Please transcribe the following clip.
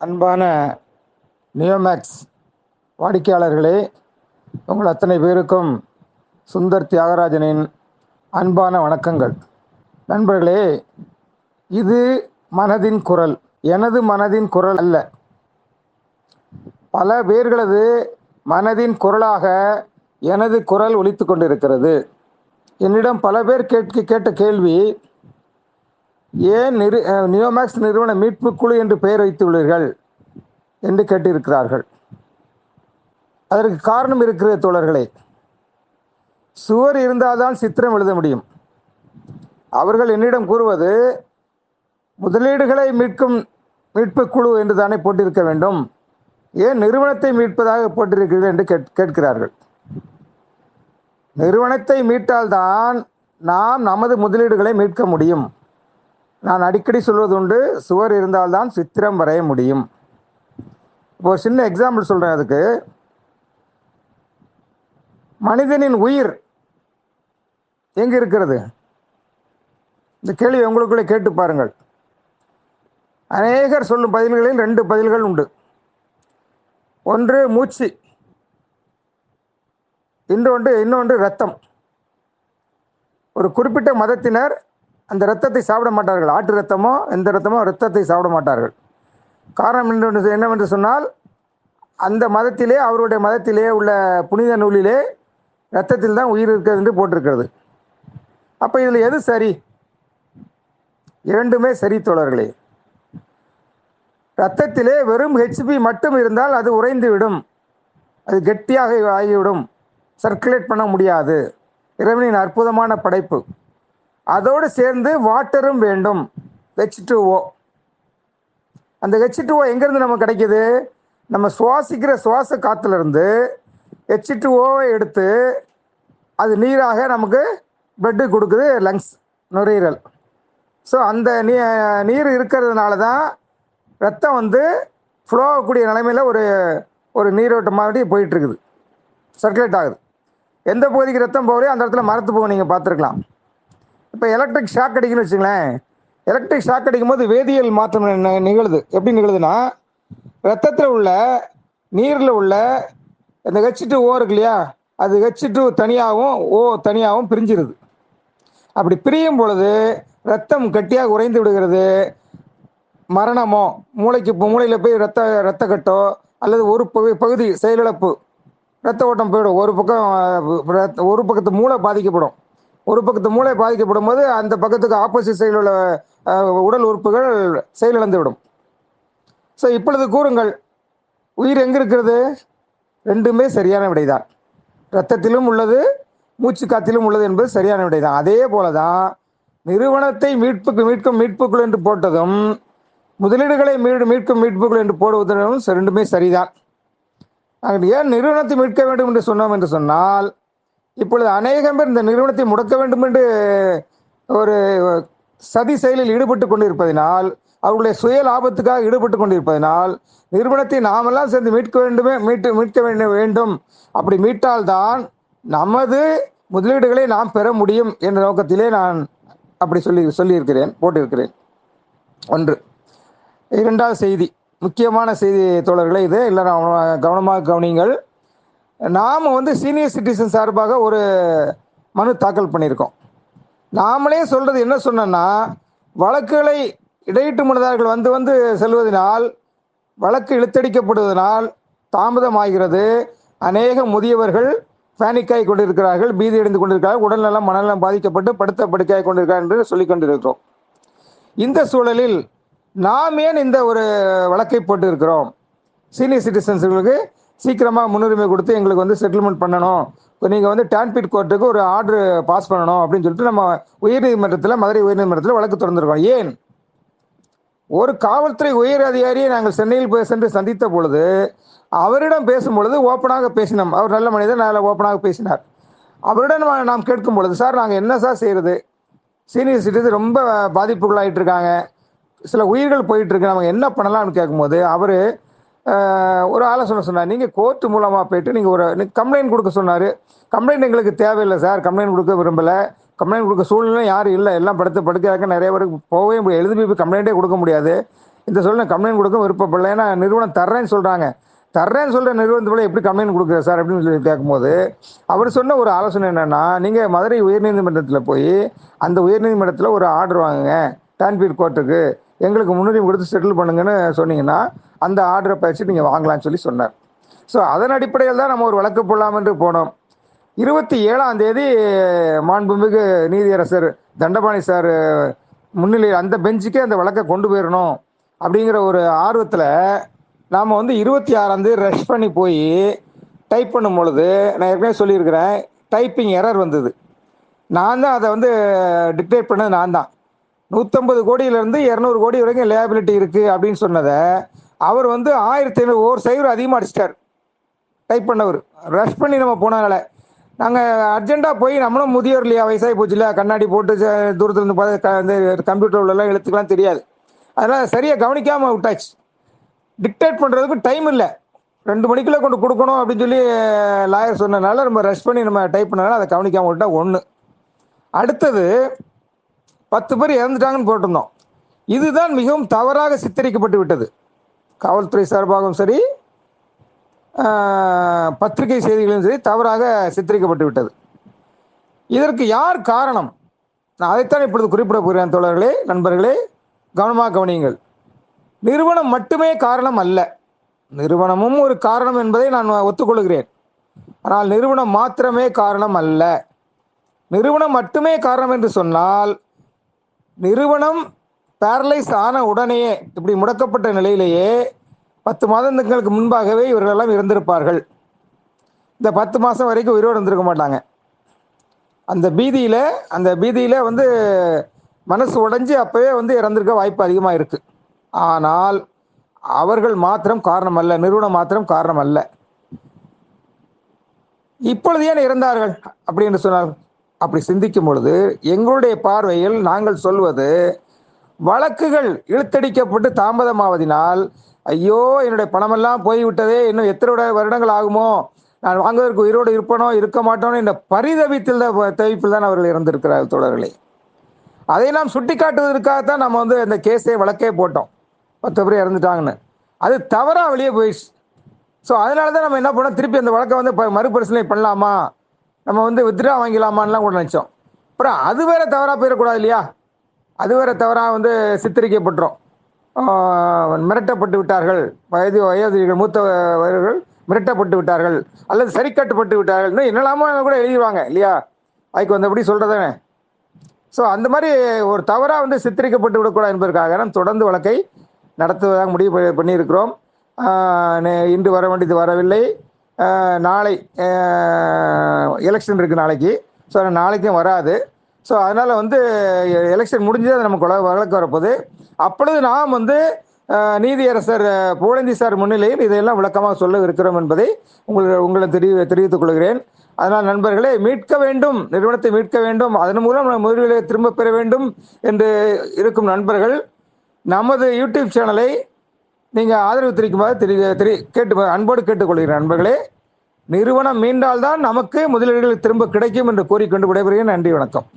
அன்பான நியோமேக்ஸ் வாடிக்கையாளர்களே உங்கள் அத்தனை பேருக்கும் சுந்தர் தியாகராஜனின் அன்பான வணக்கங்கள். நண்பர்களே இது மனதின் குரல். எனது மனதின் குரல் அல்ல. பல பேர்களது மனதின் குரலாக எனது குரல் ஒழித்து கொண்டிருக்கிறது. என்னிடம் பல பேர் கேட்க கேட்ட கேள்வி ஏன் நிறு நியோமேக்ஸ் நிறுவன மீட்பு குழு என்று பெயர் வைத்துள்ளீர்கள் என்று கேட்டிருக்கிறார்கள். அதற்கு காரணம் இருக்கிற தோழர்களே. சுவர் இருந்தால்தான் சித்திரம் எழுத முடியும். அவர்கள் என்னிடம் கூறுவது முதலீடுகளை மீட்கும் மீட்பு குழு என்று தானே போட்டிருக்க வேண்டும். ஏன் நிறுவனத்தை மீட்பதாக போட்டிருக்கிறீர்கள் என்று கேட் கேட்கிறார்கள். நிறுவனத்தை மீட்டால்தான் நாம் நமது முதலீடுகளை மீட்க முடியும். நான் அடிக்கடி சொல்வது உண்டு சுவர் இருந்தால்தான் சித்திரம் வரைய முடியும். இப்போ ஒரு சின்ன எக்ஸாம்பிள் சொல்கிறேன் அதுக்கு. மனிதனின் உயிர் எங்க இருக்கிறது? இந்த கேள்வி உங்களுக்குள்ளே கேட்டு பாருங்கள். அநேகர் சொல்லும் பதில்களில் ரெண்டு பதில்கள் உண்டு. ஒன்று மூச்சு இன்னொன்று இன்னொன்று ரத்தம் ஒரு குறிப்பிட்ட மதத்தினர் அந்த ரத்தத்தை சாப்பிட மாட்டார்கள். ஆட்டு ரத்தமோ எந்த ரத்தமோ ரத்தத்தை சாப்பிட மாட்டார்கள். காரணம் என்று என்னவென்று சொன்னால் அந்த மதத்திலே அவருடைய மதத்திலே உள்ள புனித நூலிலே ரத்தத்தில் தான் உயிர் இருக்கிறது என்று போட்டிருக்கிறது. அப்போ இதில் எது சரி? இரண்டுமே சரி தோழர்களே. ரத்தத்திலே வெறும் ஹெச்பி மட்டும் இருந்தால் அது உறைந்து விடும் அது கெட்டியாக ஆகிவிடும். சர்க்குலேட் பண்ண முடியாது. இறைவனின் அற்புதமான படைப்பு. அதோடு சேர்ந்து வாட்டரும் வேண்டும். ஹெச் டூஓ அந்த ஹெச் டூஓ எங்கேருந்து நமக்கு கிடைக்கிது? நம்ம சுவாசிக்கிற சுவாச காற்றுலேருந்து ஹெச் டூஓவை எடுத்து அது நீராக நமக்கு பிளட்டு கொடுக்குது லங்ஸ் நுரையீரல். ஸோ அந்த நீ நீர் இருக்கிறதுனால தான் ரத்தம் வந்து ஃப்ளோ ஆகக்கூடிய நிலைமையில் ஒரு ஒரு நீரோட்டம் மாதிரி போயிட்டுருக்குது சர்க்குலேட் ஆகுது. எந்த பகுதிக்கு ரத்தம் போகலையோ அந்த இடத்துல மரத்து போக நீங்கள் பார்த்துருக்கலாம். இப்போ எலக்ட்ரிக் ஷாக் அடிக்குன்னு வச்சுங்களேன் எலக்ட்ரிக் ஷாக் அடிக்கும் போது வேதியியல் மாற்றம் நி- நிகழுது. எப்படி நிகழுதுன்னா ரத்தத்தில் உள்ள நீரில் உள்ள இந்த ஹெச் டூ ஓ இருக்கு இல்லையா அது ஹெச் டூ தனியாகவும் ஓ தனியாகவும் பிரிஞ்சிருது. அப்படி பிரியும் பொழுது ரத்தம் கட்டியாக உறைந்து விடுகிறது. மரணமோ மூளைக்கு இப்போ மூளையில் போய் ரத்த ரத்த கட்டோ அல்லது ஒரு பகு பகுதி செயலிழப்பு ரத்த ஓட்டம் போயிடும். ஒரு பக்கம் ஒரு பக்கத்து மூளை பாதிக்கப்படும். ஒரு பக்கத்து மூளை பாதிக்கப்படும் போது அந்த பக்கத்துக்கு ஆப்போசிட் சைடில் உள்ள உடல் உறுப்புகள் செயலிழந்து விடும் ஸோ இப்பொழுது கூறுங்கள் உயிர் எங்கே இருக்கிறது? ரெண்டுமே சரியான விடைதான். ரத்தத்திலும் உள்ளது மூச்சு காத்திலும் உள்ளது என்பது சரியான விடைதான். அதே போலதான் நிறுவனத்தை மீட்புக்கு மீட்கும் மீட்புக்குள் என்று போட்டதும் முதலீடுகளை மீடு மீட்கும் மீட்புக்குள் என்று போடுவதும் ரெண்டுமே சரிதான். ஏன் நிறுவனத்தை மீட்க வேண்டும் என்று சொன்னோம் என்று சொன்னால் இப்பொழுது அநேகம் பேர் இந்த நிறுவனத்தை முடக்க வேண்டும் என்று ஒரு சதி செயலில் ஈடுபட்டு கொண்டிருப்பதினால் அவர்களுடைய சுய லாபத்துக்காக ஈடுபட்டு கொண்டிருப்பதினால் நிறுவனத்தை நாமெல்லாம் சேர்ந்து மீட்க வேண்டுமே மீட்டு மீட்க வேண்டும் வேண்டும். அப்படி மீட்டால்தான் நமது முதலீடுகளை நாம் பெற முடியும் என்ற நோக்கத்திலே நான் அப்படி சொல்லி சொல்லியிருக்கிறேன் போட்டிருக்கிறேன். ஒன்று. இரண்டாவது செய்தி. முக்கியமான செய்தி தோழர்களே இது. இல்லை நான் கவனமாக கவனிங்கள் நாம் வந்து சீனியர் சிட்டிசன் சார்பாக ஒரு மனு தாக்கல் பண்ணியிருக்கோம். நாமளே சொல்கிறது என்ன சொன்னோன்னா வழக்குகளை இடையீட்டு மனிதர்கள் வந்து வந்து செல்வதனால் வழக்கு இழுத்தடிக்கப்படுவதனால் தாமதமாகிறது. அநேக முதியவர்கள் பேனிக்காய் கொண்டிருக்கிறார்கள் பீதி அடைந்து கொண்டிருக்கிறார்கள் உடல்நலம் மனநலம் பாதிக்கப்பட்டு படுத்த படுக்கையாக கொண்டிருக்கிறார் என்று சொல்லிக் கொண்டிருக்கிறோம். இந்த சூழலில் நாம் ஏன் இந்த ஒரு வழக்கை போட்டு இருக்கிறோம் சீனியர் சிட்டிசன்ஸுகளுக்கு சீக்கிரமாக முன்னுரிமை கொடுத்து எங்களுக்கு வந்து செட்டில்மெண்ட் பண்ணணும். நீங்கள் வந்து டான்பீட் கோர்ட்டுக்கு ஒரு ஆர்டர் பாஸ் பண்ணணும் அப்படின்னு சொல்லிட்டு நம்ம உயர்நீதிமன்றத்தில் மதுரை உயர்நீதிமன்றத்தில் வழக்கு திறந்திருக்கோம் ஏன்? ஒரு காவல்துறை உயர் அதிகாரியை நாங்கள் சென்னையில் போய் சென்று சந்தித்த பொழுது அவரிடம் பேசும் பொழுது ஓப்பனாக பேசினோம். அவர் நல்ல மனிதர் நல்ல ஓப்பனாக பேசினார். அவரிடம் நாம் கேட்கும் பொழுது சார் நாங்கள் என்ன சார் செய்யறது? சீனியர் சிட்டிசன் ரொம்ப பாதிப்புக்குள்ளாயிட்டு இருக்காங்க சில உயிர்கள் போயிட்டு இருக்கு நம்ம என்ன பண்ணலாம்னு கேட்கும்போது அவர் ஒரு ஆலோசனை சொன்னார். நீங்கள் கோர்ட் மூலமாக போயிட்டு நீங்கள் ஒரு கம்ப்ளைண்ட் கொடுக்க சொன்னார். கம்ப்ளைண்ட் எங்களுக்கு தேவையில்லை சார் கம்ப்ளைண்ட் கொடுக்க விரும்பலை. கம்ப்ளைண்ட் கொடுக்க சூழ்நிலை யாரும் இல்லை. எல்லாம் படுத்து படுக்கையாக்க நிறைய பேருக்கு போகவே முடியாது. எழுதி போய் கம்ப்ளைண்ட்டே கொடுக்க முடியாது. இந்த சூழ்நிலை கம்ப்ளைண்ட் கொடுக்க விருப்பப்படல. ஏன்னா நிறுவனம் தர்றேன்னு சொல்கிறாங்க தர்றேன்னு சொல்கிற நிறுவனத்தில் எப்படி கம்ப்ளைண்ட் கொடுக்குற சார் அப்படின்னு சொல்லி கேட்கும்போது அவர் சொன்ன ஒரு ஆலோசனை என்னென்னா நீங்கள் மதுரை உயர்நீதிமன்றத்தில் போய் அந்த உயர்நீதிமன்றத்தில் ஒரு ஆர்டர் வாங்குங்க. டான்பீட் கோர்ட்டுக்கு எங்களுக்கு முன்னுரிமை கொடுத்து செட்டில் பண்ணுங்கன்னு சொன்னீங்கன்னா அந்த ஆர்டரை பயிற்சி நீங்கள் வாங்கலாம்னு சொல்லி சொன்னார். ஸோ அதன் அடிப்படையில் தான் நம்ம ஒரு வழக்கு போடலாம் என்று போனோம். இருபத்தி ஏழாம் தேதி மாண்புமிகு நீதியரசர் தண்டபாணி சார் முன்னிலையில் அந்த பெஞ்சுக்கே அந்த வழக்கை கொண்டு போயிடணும் அப்படிங்கிற ஒரு ஆர்வத்தில் நாம் வந்து இருபத்தி ஆறாம் தேதி ரஷ் பண்ணி போய் டைப் பண்ணும் பொழுது நான் ஏற்கனவே சொல்லியிருக்கிறேன் டைப்பிங் எரர் வந்தது. நான் தான் அதை வந்து டிக்டேட் பண்ணது நான் தான். நூற்றம்பது கோடியிலேருந்து இரநூறு கோடி வரைக்கும் லேபிலிட்டி இருக்குது அப்படின்னு சொன்னதை அவர் வந்து ஆயிரத்தி ஐநூறு ஒரு சைவர் அதிகமாக அடிச்சிட்டார். டைப் பண்ணவர். ரஷ் பண்ணி நம்ம போனதுனால நாங்கள் அர்ஜெண்ட்டாக போய் நம்மளும் முதியோர் இல்லையா வயசாகி போச்சு இல்லையா கண்ணாடி போட்டு ச- தூரத்துல இருந்து பார்த்து க- இந்த கம்ப்யூட்டர் உள்ளலாம் எழுத்துக்கலாம் தெரியாது. அதனால் சரியாக கவனிக்காமல் விட்டாச்சு. டிக்டேட் பண்ணுறதுக்கு டைம் இல்லை. ரெண்டு மணிக்குள்ளே கொண்டு கொடுக்கணும் அப்படின்னு சொல்லி லாயர் சொன்னனால நம்ம ரஷ் பண்ணி நம்ம டைப் பண்ணனால அதை கவனிக்காமல் விட்டா ஒன்று அடுத்தது பத்து பேர் இறந்துட்டாங்கன்னு போட்டிருந்தோம். இதுதான் மிகவும் தவறாக சித்தரிக்கப்பட்டு விட்டது. காவல்துறை சார்பாகவும் சரி பத்திரிகை செய்திகளும் சரி தவறாக சித்தரிக்கப்பட்டு விட்டது. இதற்கு யார் காரணம்? நான் அதைத்தான் இப்பொழுது குறிப்பிட போகிறேன் தோழர்களே நண்பர்களே கவனமாக கவனியுங்கள். நிறுவனம் மட்டுமே காரணம் அல்ல. நிறுவனமும் ஒரு காரணம் என்பதை நான் ஒத்துக்கொள்கிறேன். ஆனால் நிறுவனம் மாத்திரமே காரணம் அல்ல. நிறுவனம் மட்டுமே காரணம் என்று சொன்னால் நிறுவனம் பேரலைஸ் ஆன உடனேயே இப்படி முடக்கப்பட்ட நிலையிலேயே பத்து மாதங்களுக்கு முன்பாகவே இவர்களெல்லாம் இறந்திருப்பார்கள் இந்த பத்து மாதம் வரைக்கும் உயிரோடு இருந்திருக்க மாட்டாங்க. அந்த பீதியில் அந்த பீதியில் வந்து மனசு உடைஞ்சு அப்போவே வந்து இறந்திருக்க வாய்ப்பு அதிகமாக இருக்குது ஆனால் அவர்கள் மாத்திரம் காரணம் அல்ல நிறுவனம் மாத்திரம் காரணம் அல்ல இப்பொழுது ஏன் இறந்தார்கள் அப்படின்னு சொன்னால் அப்படி சிந்திக்கும் பொழுது எங்களுடைய பார்வையில் நாங்கள் சொல்வது வழக்குகள் இழுத்தடிக்கப்பட்டு தாமதமாவதினால் ஐயோ என்னுடைய பணமெல்லாம் போய்விட்டதே இன்னும் எத்தனை வருடங்கள் ஆகுமோ? நான் வாங்குவதற்கு உயிரோடு இருப்பனோ இருக்க மாட்டோனோ என்ற பரிதவித்தில் தவிப்பில் தான் அவர்கள் இறந்திருக்கிறார்கள் தோழர்களே. அதை நாம் சுட்டிக்காட்டுவதற்காகத்தான் நம்ம வந்து இந்த கேஸை வழக்கே போட்டோம். பத்து பேர் இறந்துட்டாங்கன்னு. அது தவறாக வெளியே போயிடுச்சு. ஸோ அதனால தான் நம்ம என்ன பண்ணோம்? திருப்பி அந்த வழக்கை வந்து ப- மறுபரிசீலனை பண்ணலாமா? நம்ம வந்து வித்ரா வாங்கிக்கலாமான்லாம் கூட நினச்சோம். அப்புறம் அது வேற தவறாக போயிடக்கூடாது இல்லையா? அது வேற தவறாக வந்து சித்தரிக்கப்பட்டுரும். மிரட்டப்பட்டு விட்டார்கள். வயது வயதிகள் மூத்தவர்கள் மிரட்டப்பட்டு விட்டார்கள். அல்லது சரிக்கட்டுப்பட்டு விட்டார்கள். இன்னும் என்னெல்லாமோ கூட எழுதிடுவாங்க இல்லையா? அதுக்கு வந்தபடி சொல்கிறதானே ஸோ அந்த மாதிரி ஒரு தவறாக வந்து சித்தரிக்கப்பட்டு விடக்கூடாது என்பதற்காக நாம் தொடர்ந்து வழக்கை நடத்துவதாக முடிவு பண்ணியிருக்கிறோம். இன்று வர வேண்டியது வரவில்லை. நாளை எலெக்ஷன் இருக்குது நாளைக்கு. ஸோ நாளைக்கும் வராது. ஸோ அதனால் வந்து எலெக்ஷன் முடிஞ்சு அது நமக்கு வழக்கு வரப்போகுது. அப்பொழுது நாம் வந்து நீதியரசர் ஆஹ் சார் முன்னிலையில் இதையெல்லாம் விளக்கமாக சொல்ல இருக்கிறோம் என்பதை உங்கள் உங்களை தெரிய தெரிவித்துக் கொள்கிறேன். அதனால் நண்பர்களே மீட்க வேண்டும். நிறுவனத்தை மீட்க வேண்டும். அதன் மூலம் நம்ம முதலீடுகளை திரும்ப பெற வேண்டும் என்று இருக்கும் நண்பர்கள் நமது யூடியூப் சேனலை நீங்கள் ஆதரவு தெரிவிக்குமாறு தெரிய தெரி கேட்டு அன்போடு கேட்டுக்கொள்கிறேன் நண்பர்களே. நிறுவனம் மீண்டால்தான் நமக்கு முதலீடுகள் திரும்ப கிடைக்கும் என்று கூறிக்கொண்டு விடைபெறுகிறேன். நன்றி வணக்கம்.